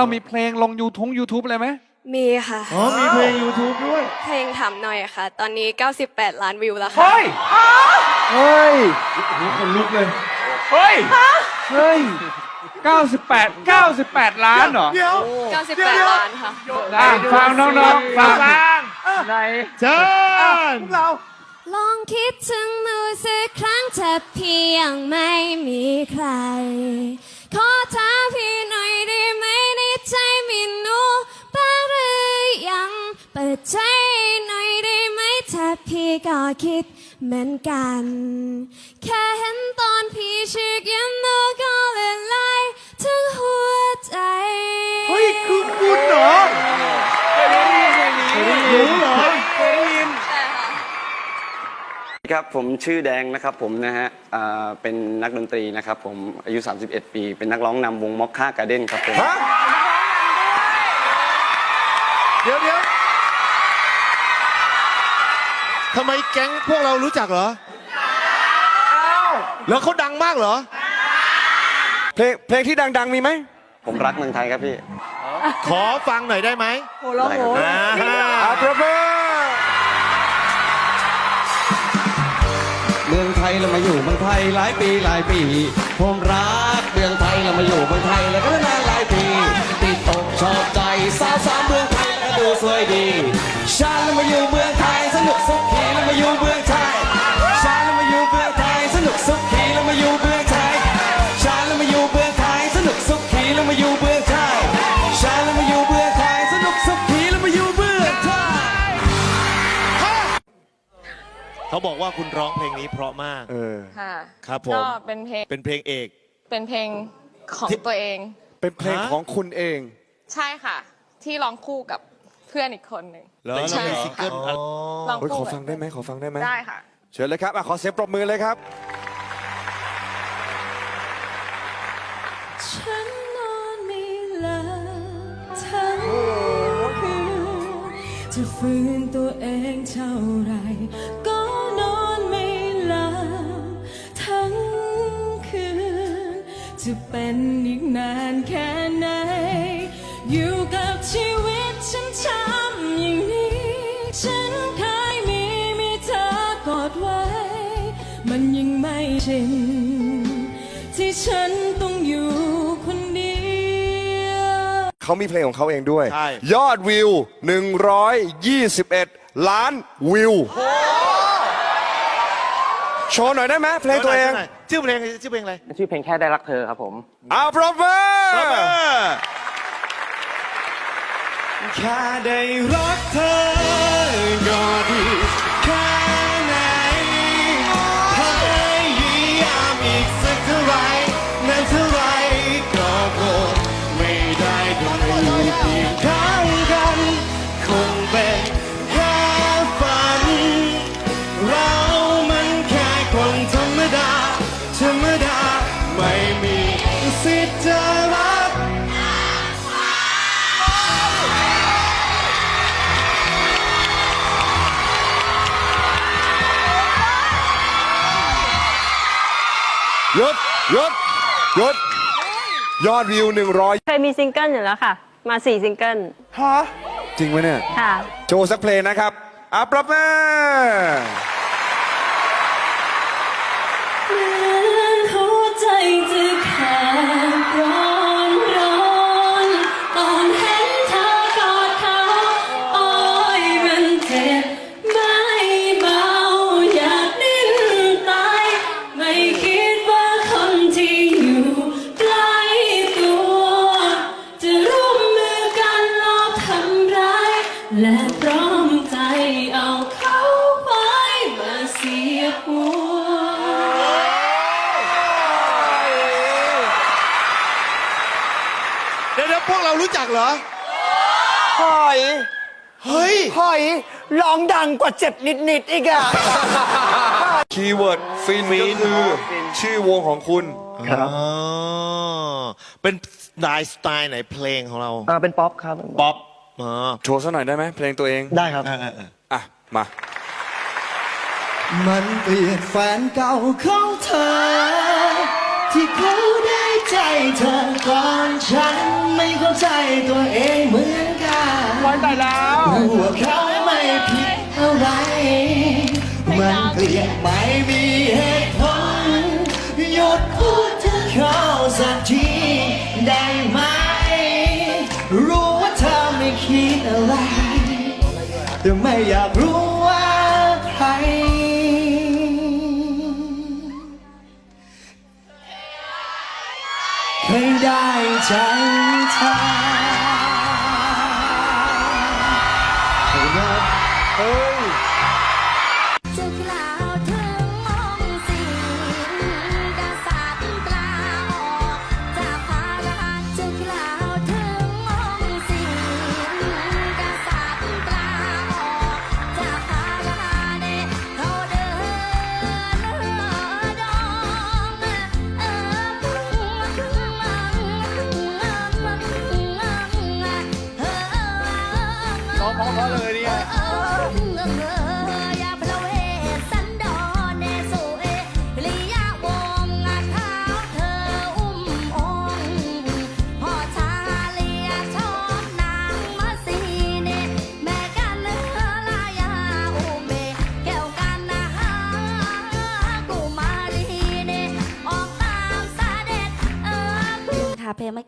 เรามีเพลงลงยูทูบยูทูบอะไรไหมมีค่ะ อ๋อมีเพลง YouTube ด้วย เพลงถามหน่อยค่ะ ตอนนี้ 98 ล้านวิวแล้วค่ะ เฮ้ย เฮ้ยคนลุกเลย เฮ้ย เฮ้ย 98 98 ล้านเหรอเดี๋ยว98 ล้านค่ะ อะฟังน้องๆฟังไหนเชิญลองคิดถึงมือสักครั้งถ้าพี่ยังไม่มีใคร ขอถามพี่หน่อยได้ไหม ในใจมีหนูบ้างหรือยัง เปิดใจหน่อยได้ไหมถ้าพี่ก็คิดเหมือนกัน แค่เห็นตอนพี่ชื่อยิ้มหนูก็ละลายถึงหัวใจเฮ้ยคือคุณเหรอรู้เหรอครับผมชื่อแดงนะครับผมนะฮะอ่าเป็นนักดนตรีนะครับผมอายุ 31 ปี เป็นนักร้องนำวงม็อกค่าการ์เด้นครับผมฮะ เดี๋ยวเดี๋ยวทำไมแก๊งพวกเรารู้จักเหรอแล้วเขาดังมากเหรอ เพลงเพลงที่ดัง ๆ มีไหม ผมรักเมืองไทยครับพี่ ขอฟังหน่อยได้ไหมได้ครับอ่าอาประเบอเมืองไทยเรามาอยู่เมืองไทยหลายปีหลายปี ผมรักเมืองไทยเรามาอยู่เมืองไทยแล้วก็นานหลายปีติดตกชอบใจสาวสาวเมืองไทยแล้ว ดูสวยดี ฉันเรามาอยู่เมืองไทยสนุกสุขีเรามาอยู่เมืองไทย ฉันเรามาอยู่เมืองไทยสนุกสุขีเรามาอยู่เมืองไทย ฉันเรามาอยู่เมืองไทยสนุกสุขีเรามาอยู่เมืองไทย ฉันเรามาอยู่เมืองไทยสนุกสุขีเรามาอยู่เมืองไทย เขาบอกว่าคุณร้องเพลงนี้เพราะมาก เออ ค่ะครับผม ก็เป็นเพลงเป็นเพลงเอก เป็นเพลงของตัวเอง เป็นเพลงฮะ ของคุณเอง ใช่ค่ะ ที่ร้องคู่กับเพื่อนอีกคนหนึ่งแล้วใช่มีซิงเกิลค่ะร้องเฮ้ยขคู่อฟังได้ไหมขอฟังได้ไหมได้ค่ะ เชิญเลยครับอะขอเสียงปรบมือเลยครับ ฉันนอนไม่หลับทั้งคืนจะฝืนตัวเองเท่าไรก็นอนไม่หลับทั้งคืน จะเป็นอีกนาน มันยังไม่ชินที่ฉันต้องอยู่คนเดียว เขามีเพลงของเขาเองด้วย ใช่ ยอดวิว 121 ล้านวิว โชว์หน่อยได้ไหมเพลงตัวเอง ชื่อเพลงชื่อเพลงอะไรชื่อเพลงแค่ได้รักเธอครับผม เอาปรบมือแค่ได้รักเธอก็ดีแค่ อยู่เพียงข้างกัน คงเป็นแค่ฝัน เรามันแค่คนธรรมดา ธรรมดา ไม่มีสิทธิ์จะรัก หยุดหยุดหยุดยอดวิว100เคยมีซิงเกิลอยู่แล้วค่ะ มาสี่ซิงเกิลฮะจริงไหมเนี่ย ค่ะ โชว์สักเพลงนะครับอัปรบมือ รารู้จักเหรอ หอยเฮ้ย หอยร้องดังกว่าเจ็บนิดๆอีกอะคีย์เวิร์ดฟินก็คือ ชื่อวงของคุณอ๋อเป็นสไตล์สไตล์ไหนเพลงของเรา อ่าเป็นป๊อปครับป๊อปอ๋อโชว์สักหน่อยได้ไหมเพลงตัวเอง ได้ครับ อะ มา มันเปลี่ยนแฟนเก่าของเธอ ที่เขาได้เจ ใจเธอก่อนฉันไม่เข้าใจตัวเองเหมือนกันไว้ตายแล้วรู้ว่าเขาไม่ผิดอะไร มันเกลียดไม่มีเหตุผลหยุดพูด ใจเธอขอบคุณครับ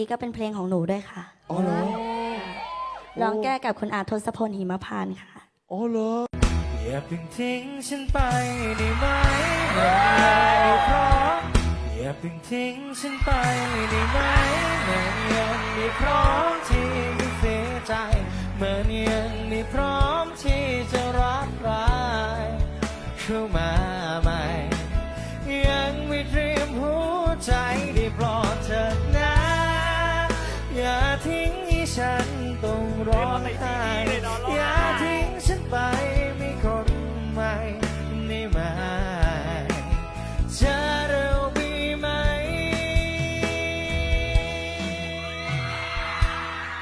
กี้ก็เป็นเพลงของหนูด้วยค่ะอ๋อเหรอร้องแก้กับคุณอาทศพลหิมพานต์ค่ะ อ๋อเหรออย่าเพิ่งทิ้งฉันไปได้ไหมเมื่อยังไม่พร้อมอย่าเพิ่งทิ้งฉันไปได้ไหมเมื่อยังไม่พร้อมที่จะเสียใจเมื่อยังไม่พร้อมที่จะรักใครเข้ามา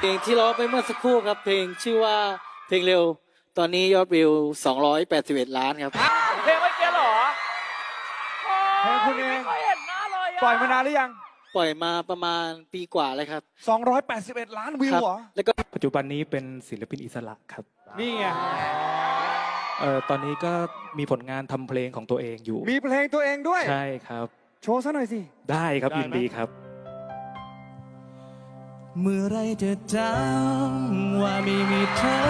ลงที่ร้องไปเมื่อสักครู่ครับ เพลงชื่อว่าเพลงเร็ว ตอนนี้ยอดวิว 281 ล้านครับ เพลงไม่เกี้เหรอเพลงคุณเองปล่อยมานานหรือยัง ปล่อยมาประมาณปีกว่าแล้วครับ 281 ล้านวิวครับเหรอ แล้วก็ปัจจุบันนี้เป็นศิลปินอิสระครับ นี่ไงเอ่อตอนนี้ก็มีผลงานทำเพลงของตัวเองอยู่ มีเพลงตัวเองด้วย ใช่ครับ โชว์ซะหน่อยสิ ได้ครับได้ไหมยินดีครับ เมื่อไรจะจำว่าไม่มีเธอ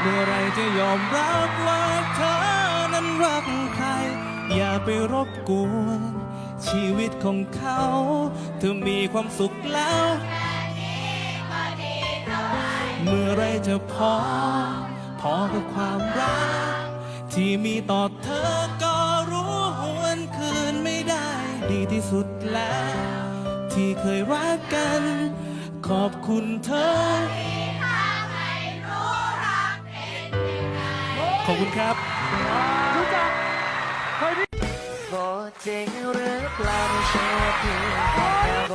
เมื่อไรจะยอมรับว่าเธอนั้นรักใคร อย่าไปรบกวน ชีวิตของเขา เธอมีความสุขแล้วเมื่อไรจะพอ พอกับความรัก ที่มีต่อเธอก็รู้หวนคืนไม่ได้ ดีที่สุดแล้ว ที่เคยรักกัน ขอบคุณเธอขอบคุณครับโบจริงหรือเปล่าไม่ใช่ว่าเพียงแค่แนวโบ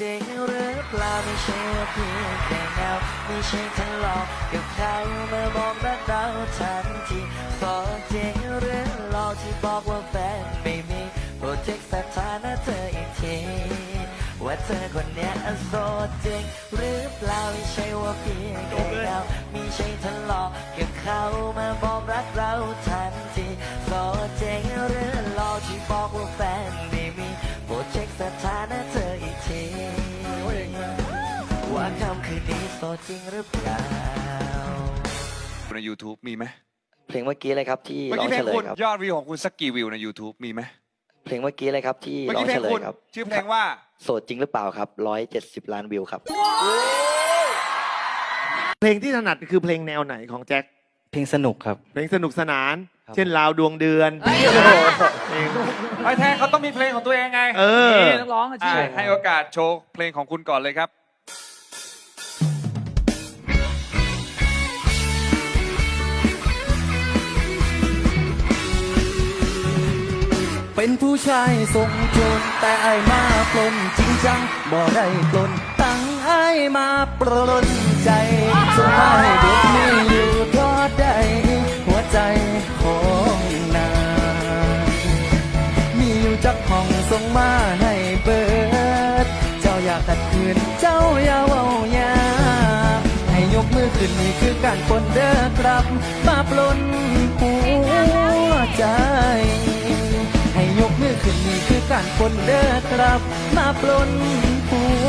จริงหรือเปล่าไม่ใช่ว่าเพียงแค่แนวไม่ใช่ทะเลาะกับใครเมื่อมองรักเราทันทีโบจริงหรือหลอกที่บอกว่าแฟน ว่าเธอคนเนี้ยโสดจริงหรือเปล่าไม่ใช่ว่าเพียงแค่แนวไม่ใช่ทะเลาะกับเขามาบอกรักเราทันทีโสดจริงหรือหลอกที่บอกว่าแฟนไม่มีโปรเช็คสถานะเธออีกทีว่าคำคืนนี้โสดจริงหรือเปล่าใน YouTube มีไหมเพลงเมื่อกี้เลยครับที่เมื่อร้อกี้งเพลเฉงลคุยณครับ ยอดวิวของคุณสักกี่วิวใน YouTube มีไหม เพลงเมื่อกี้เลยครับที่เมื่อร้อกี้งเพลเฉงลคุยณครับชื่อเพลงว่า โสดจริงหรือเปล่าครับ170ล้านวิวครับ เพลงที่ถนัดคือเพลงแนวไหนของแจ็ค เพลงสนุกครับ เพลงสนุกสนาน ครับ เช่นราวดวงเดือนเพลง ไอ้แท้เขาต้องมีเพลงของตัวเองไงเออ นี่นักร้องอาชีพให้โอกาสโชว์เพลงของคุณก่อนเลยครับ เป็นผู้ชายทรงจนแต่ไอมาปลนจริงจังบ่ได้ปลนตั้งไอมาปลนใจสงไยเด็กไม่อยู่ทอดได้หัวใจของนางมีอยู่จักห้องทรงมาให้เบิด เจ้าอยากตัดขืนเจ้าอย่าเว้ายาให้ยกมือขึ้นนี่คือการปนเด้อครับ มาปลน คนเด้อครับมาปล้นผู้